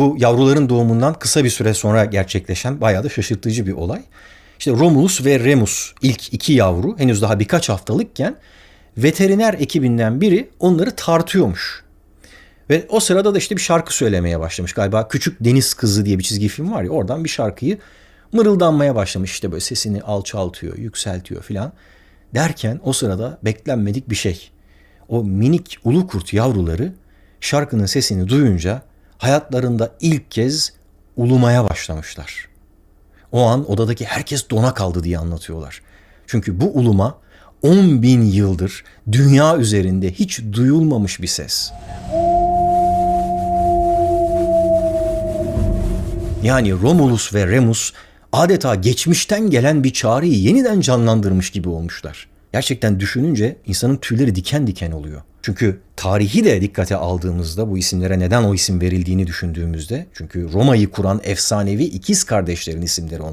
Bu yavruların doğumundan kısa bir süre sonra gerçekleşen bayağı da şaşırtıcı bir olay. İşte Romulus ve Remus ilk iki yavru henüz daha birkaç haftalıkken veteriner ekibinden biri onları tartıyormuş. Ve o sırada da işte bir şarkı söylemeye başlamış. Galiba Küçük Deniz Kızı diye bir çizgi film var ya oradan bir şarkıyı mırıldanmaya başlamış. İşte böyle sesini alçaltıyor, yükseltiyor filan. Derken o sırada beklenmedik bir şey. O minik ulu kurt yavruları şarkının sesini duyunca hayatlarında ilk kez ulumaya başlamışlar. O an odadaki herkes dona kaldı diye anlatıyorlar. Çünkü bu uluma 10 bin yıldır dünya üzerinde hiç duyulmamış bir ses. Yani Romulus ve Remus adeta geçmişten gelen bir çağrıyı yeniden canlandırmış gibi olmuşlar. Gerçekten düşününce insanın tüyleri diken diken oluyor. Çünkü tarihi de dikkate aldığımızda bu isimlere neden o isim verildiğini düşündüğümüzde çünkü Roma'yı kuran efsanevi ikiz kardeşlerin isimleri onlar.